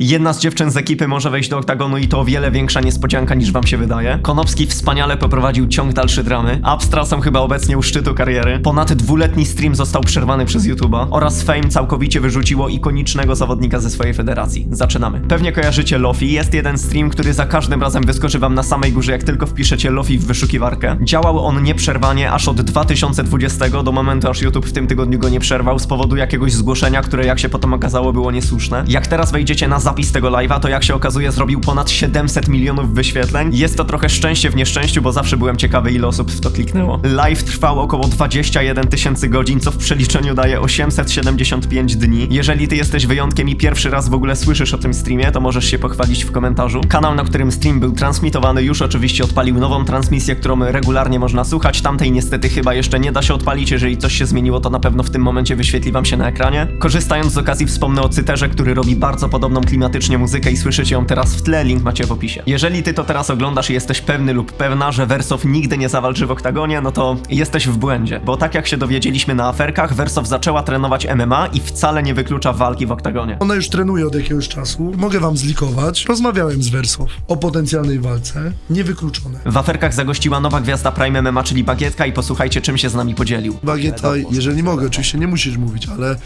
Jedna z dziewczyn z ekipy może wejść do oktagonu i to o wiele większa niespodzianka niż wam się wydaje. Konopski wspaniale poprowadził ciąg dalszy dramy. Abstra są chyba obecnie u szczytu kariery. Ponad dwuletni stream został przerwany przez YouTube'a oraz Fame całkowicie wyrzuciło ikonicznego zawodnika ze swojej federacji. Zaczynamy. Pewnie kojarzycie Lofi. Jest jeden stream, który za każdym razem wyskoczy wam na samej górze, jak tylko wpiszecie Lofi w wyszukiwarkę. Działał on nieprzerwanie aż od 2020 do momentu, aż YouTube w tym tygodniu go nie przerwał z powodu jakiegoś zgłoszenia, które jak się potem okazało było niesłuszne. Jak teraz wejdziecie na zapis tego live'a, to jak się okazuje zrobił ponad 700 milionów wyświetleń. Jest to trochę szczęście w nieszczęściu, bo zawsze byłem ciekawy ile osób w to kliknęło. Live trwał około 21 tysięcy godzin, co w przeliczeniu daje 875 dni. Jeżeli ty jesteś wyjątkiem i pierwszy raz w ogóle słyszysz o tym streamie, to możesz się pochwalić w komentarzu. Kanał, na którym stream był transmitowany, już oczywiście odpalił nową transmisję, którą regularnie można słuchać. Tamtej niestety chyba jeszcze nie da się odpalić. Jeżeli coś się zmieniło, to na pewno w tym momencie wyświetli wam się na ekranie. Korzystając z okazji wspomnę o Cyterze, który robi bardzo podobną klimatycznie muzykę i słyszycie ją teraz w tle, link macie w opisie. Jeżeli ty to teraz oglądasz i jesteś pewny lub pewna, że Wersow nigdy nie zawalczy w oktagonie, no to jesteś w błędzie. Bo tak jak się dowiedzieliśmy na aferkach, Wersow zaczęła trenować MMA i wcale nie wyklucza walki w oktagonie. Ona już trenuje od jakiegoś czasu. Mogę wam zlikować. Rozmawiałem z Wersow o potencjalnej walce. Niewykluczone. W aferkach zagościła nowa gwiazda Prime MMA, czyli Bagietka i posłuchajcie czym się z nami podzielił. Bagieta, jeżeli mogę, oczywiście nie musisz mówić, ale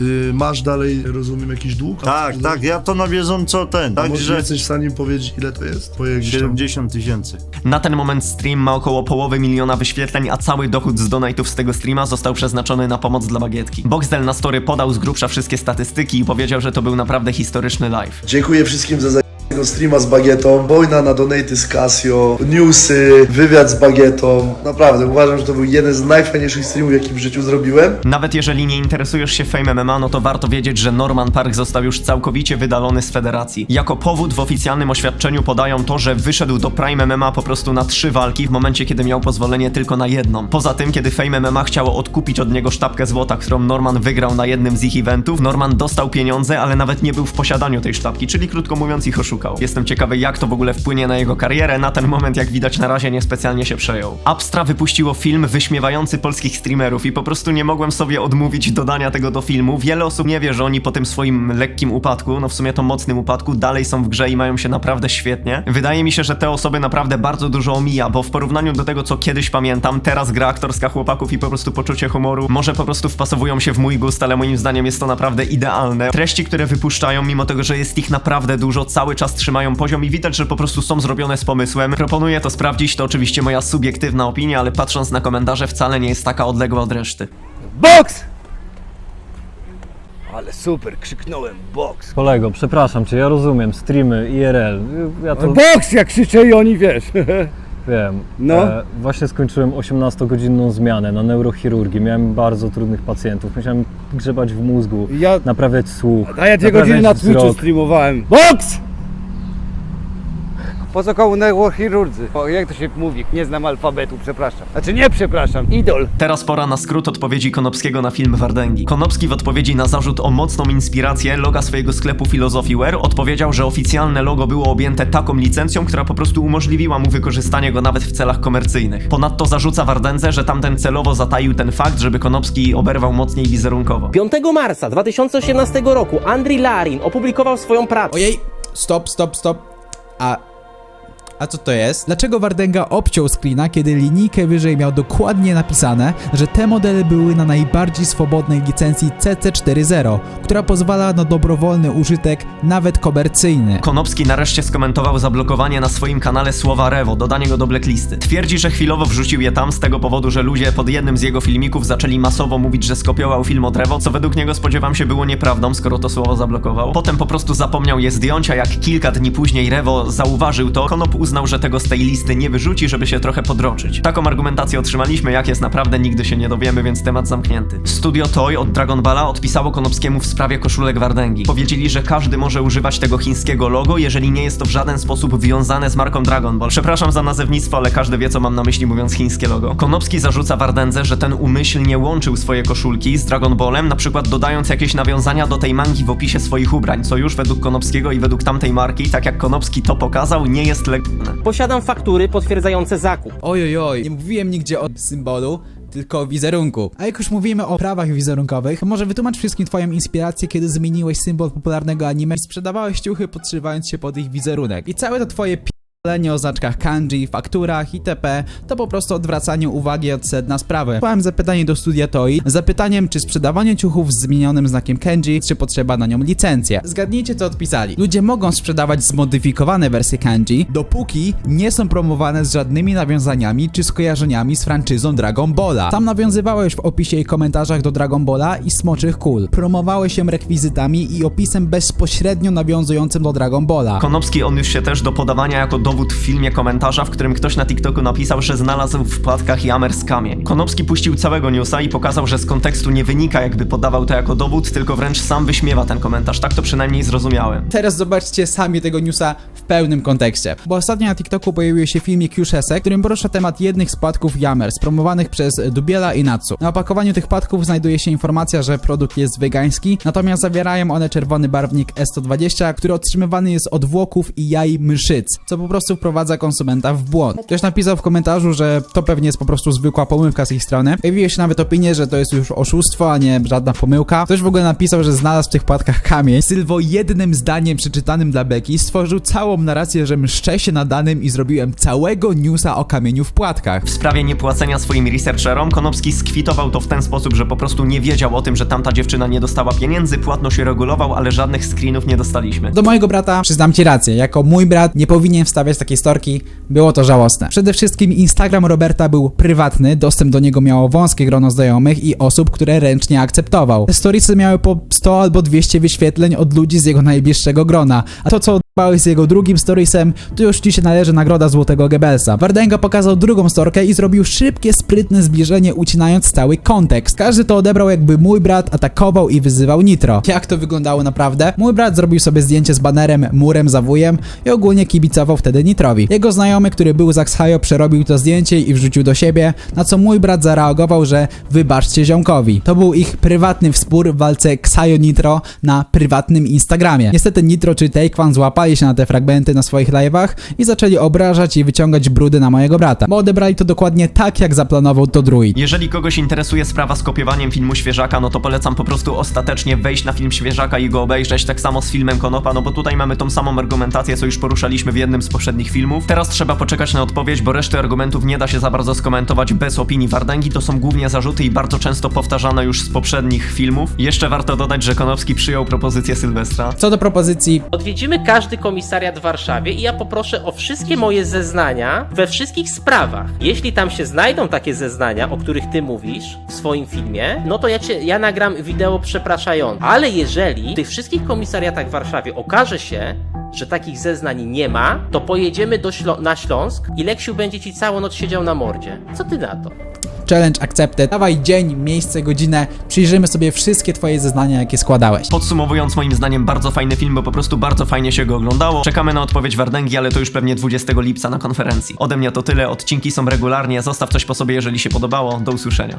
y, masz dalej, rozumiem, jakiś dług? Tak, tak, ja to na bieżąco ten. A może Także jesteś w stanie powiedzieć, ile to jest? Twoje gdzieś tam... 70 tysięcy. Na ten moment stream ma około połowy miliona wyświetleń, a cały dochód z donate'ów z tego streama został przeznaczony na pomoc dla Bagietki. Boxdel na story podał z grubsza wszystkie statystyki i powiedział, że to był naprawdę historyczny live. Dziękuję wszystkim za streama z Bagietą, wojna na donaty z Casio, newsy, wywiad z Bagietą. Naprawdę, uważam, że to był jeden z najfajniejszych streamów, jaki w życiu zrobiłem. Nawet jeżeli nie interesujesz się Fame MMA, no to warto wiedzieć, że Norman Park został już całkowicie wydalony z federacji. Jako powód w oficjalnym oświadczeniu podają to, że wyszedł do Prime MMA po prostu na trzy walki w momencie, kiedy miał pozwolenie tylko na jedną. Poza tym, kiedy Fame MMA chciało odkupić od niego sztabkę złota, którą Norman wygrał na jednym z ich eventów, Norman dostał pieniądze, ale nawet nie był w posiadaniu tej sztabki, czyli krótko mówiąc ich oszukał. Jestem ciekawy, jak to w ogóle wpłynie na jego karierę. Na ten moment, jak widać, na razie niespecjalnie się przejął. Abstra wypuściło film wyśmiewający polskich streamerów i po prostu nie mogłem sobie odmówić dodania tego do filmu. Wiele osób nie wie, że oni po tym swoim lekkim upadku, no w sumie to mocnym upadku, dalej są w grze i mają się naprawdę świetnie. Wydaje mi się, że te osoby naprawdę bardzo dużo omija, bo w porównaniu do tego, co kiedyś pamiętam, teraz gra aktorska chłopaków i po prostu poczucie humoru może po prostu wpasowują się w mój gust, ale moim zdaniem jest to naprawdę idealne. Treści, które wypuszczają, mimo tego, że jest ich naprawdę dużo, cały czas trzymają poziom i widać, że po prostu są zrobione z pomysłem. Proponuję to sprawdzić, to oczywiście moja subiektywna opinia, ale patrząc na komentarze wcale nie jest taka odległa od reszty. Boks! Ale super, krzyknąłem boks. Kolego, przepraszam cię, ja rozumiem, streamy, IRL, ja to Boks, jak krzyczę i oni wiesz. wiem. No. E, właśnie skończyłem 18-godzinną zmianę na neurochirurgii, miałem bardzo trudnych pacjentów, musiałem grzebać w mózgu, Ja, naprawiać słuch, a ja dwie naprawiać godziny na Twitchu streamowałem. Boks! Po co komu neurochirurdzy? O, jak to się mówi? Nie znam alfabetu, przepraszam. Znaczy nie przepraszam, idol. Teraz pora na skrót odpowiedzi Konopskiego na film Wardęgi. Konopski w odpowiedzi na zarzut o mocną inspirację loga swojego sklepu Philosophy.ware odpowiedział, że oficjalne logo było objęte taką licencją, która po prostu umożliwiła mu wykorzystanie go nawet w celach komercyjnych. Ponadto zarzuca Wardędze, że tamten celowo zataił ten fakt, żeby Konopski oberwał mocniej wizerunkowo. 5 marca 2018 roku Andri Larin opublikował swoją pracę. Ojej, stop, stop, stop. A. A co to jest? Dlaczego Wardenga obciął screena, kiedy linijkę wyżej miał dokładnie napisane, że te modele były na najbardziej swobodnej licencji CC40, która pozwala na dobrowolny użytek, nawet komercyjny? Konopski nareszcie skomentował zablokowanie na swoim kanale słowa Rewo, dodanie go do blacklisty. Twierdzi, że chwilowo wrzucił je tam z tego powodu, że ludzie pod jednym z jego filmików zaczęli masowo mówić, że skopiował film od Rewo, co według niego spodziewam się było nieprawdą, skoro to słowo zablokował. Potem po prostu zapomniał je zdjąć, a jak kilka dni później Rewo zauważył to, Konop że tego z tej listy nie wyrzuci, żeby się trochę podroczyć. Taką argumentację otrzymaliśmy, jak jest naprawdę nigdy się nie dowiemy, więc temat zamknięty. Studio Toy od Dragon Balla odpisało Konopskiemu w sprawie koszulek Wardęgi. Powiedzieli, że każdy może używać tego chińskiego logo, jeżeli nie jest to w żaden sposób wiązane z marką Dragon Ball. Przepraszam za nazewnictwo, ale każdy wie, co mam na myśli mówiąc chińskie logo. Konopski zarzuca Wardędze, że ten umyślnie łączył swoje koszulki z Dragon Ballem, na przykład dodając jakieś nawiązania do tej mangi w opisie swoich ubrań, co już według Konopskiego i według tamtej marki, tak jak Konopski to pokazał, nie jest Posiadam faktury potwierdzające zakup. Ojojoj, nie mówiłem nigdzie o symbolu, tylko wizerunku. A jak już mówimy o prawach wizerunkowych, to może wytłumacz wszystkim twoją inspirację, kiedy zmieniłeś symbol popularnego anime i sprzedawałeś ciuchy podszywając się pod ich wizerunek. I całe to twoje p***lenie o znaczkach kanji, fakturach itp. to po prostu odwracanie uwagi od sedna sprawy. Wysłałem zapytanie do studia TOI z zapytaniem, czy sprzedawanie ciuchów z zmienionym znakiem kanji, czy potrzeba na nią licencja. Zgadnijcie, co odpisali. Ludzie mogą sprzedawać zmodyfikowane wersje kanji, dopóki nie są promowane z żadnymi nawiązaniami czy skojarzeniami z franczyzą Dragon Balla. Tam nawiązywałeś w opisie i komentarzach do Dragon Balla i Smoczych Kul. Promowałeś się rekwizytami i opisem bezpośrednio nawiązującym do Dragon Balla. Konopski odniósł się też do podawania jako dowód w filmie komentarza, w którym ktoś na TikToku napisał, że znalazł w płatkach jamer z kamie. Konopski puścił całego newsa i pokazał, że z kontekstu nie wynika, jakby podawał to jako dowód, tylko wręcz sam wyśmiewa ten komentarz. Tak to przynajmniej zrozumiałem. Teraz zobaczcie sami tego newsa w pełnym kontekście. Bo ostatnio na TikToku pojawił się filmik Juszesek, w którym porusza temat jednych z płatków Yamers, promowanych przez Dubiela i Natsu. Na opakowaniu tych płatków znajduje się informacja, że produkt jest wegański, natomiast zawierają one czerwony barwnik S120, który otrzymywany jest od włoków i jaj myszyc, co po prostu wprowadza konsumenta w błąd. Ktoś napisał w komentarzu, że to pewnie jest po prostu zwykła pomyłka z ich strony. Pojawiły się nawet opinie, że to jest już oszustwo, a nie żadna pomyłka. Ktoś w ogóle napisał, że znalazł w tych płatkach kamień. Sylwo jednym zdaniem przeczytanym dla Beki stworzył całą narrację, że mszczę się na danym i zrobiłem całego newsa o kamieniu w płatkach. W sprawie niepłacenia swoim researcherom, Konopski skwitował to w ten sposób, że po prostu nie wiedział o tym, że tamta dziewczyna nie dostała pieniędzy, płatność się regulował, ale żadnych screenów nie dostaliśmy. Do mojego brata przyznam ci rację, jako mój brat nie powinien wstawiać takiej storki, było to żałosne. Przede wszystkim Instagram Roberta był prywatny, dostęp do niego miało wąskie grono znajomych i osób, które ręcznie akceptował. Te miały po 100 albo 200 wyświetleń od ludzi z jego najbliższego grona, a to co odbałeś z jego drugim storiesem, to już ci się należy nagroda Złotego Goebbelsa. Wardenga pokazał drugą storkę i zrobił szybkie, sprytne zbliżenie, ucinając cały kontekst. Każdy to odebrał jakby mój brat atakował i wyzywał Nitro. Jak to wyglądało naprawdę? Mój brat zrobił sobie zdjęcie z banerem, murem za wujem i ogólnie kibicował wtedy Nitrowi. Jego znajomy, który był z Axhayo, przerobił to zdjęcie i wrzucił do siebie, na co mój brat zareagował, że wybaczcie ziomkowi. To był ich prywatny wspór w walce Xayo Nitro na prywatnym Instagramie. Niestety Nitro czy Taekwondo złapali się na te fragmenty na swoich live'ach i zaczęli obrażać i wyciągać brudy na mojego brata, bo odebrali to dokładnie tak, jak zaplanował to druid. Jeżeli kogoś interesuje sprawa z kopiowaniem filmu Świeżaka, no to polecam po prostu ostatecznie wejść na film Świeżaka i go obejrzeć, tak samo z filmem Konopa, no bo tutaj mamy tą samą argumentację, co już poruszaliśmy w jednym z poprzednich filmów. Teraz trzeba poczekać na odpowiedź, bo reszty argumentów nie da się za bardzo skomentować bez opinii Wardęgi, to są głównie zarzuty i bardzo często powtarzane już z poprzednich filmów. Jeszcze warto dodać, że Konowski przyjął propozycję Sylwestra. Co do propozycji Odwiedzimy każdy komisariat w Warszawie i ja poproszę o wszystkie moje zeznania we wszystkich sprawach. Jeśli tam się znajdą takie zeznania, o których ty mówisz w swoim filmie, no to ja, cię, ja nagram wideo przepraszające. Ale jeżeli w tych wszystkich komisariatach w Warszawie okaże się, że takich zeznań nie ma, to pojedziemy do Ślą- na Śląsk i Leksiu będzie ci całą noc siedział na mordzie. Co ty na to? challenge accepted. Dawaj dzień, miejsce, godzinę, przyjrzymy sobie wszystkie twoje zeznania, jakie składałeś. Podsumowując, moim zdaniem bardzo fajny film, bo po prostu bardzo fajnie się go oglądało. Czekamy na odpowiedź Wardęgi, ale to już pewnie 20 lipca na konferencji. Ode mnie to tyle, odcinki są regularnie, zostaw coś po sobie, jeżeli się podobało. Do usłyszenia.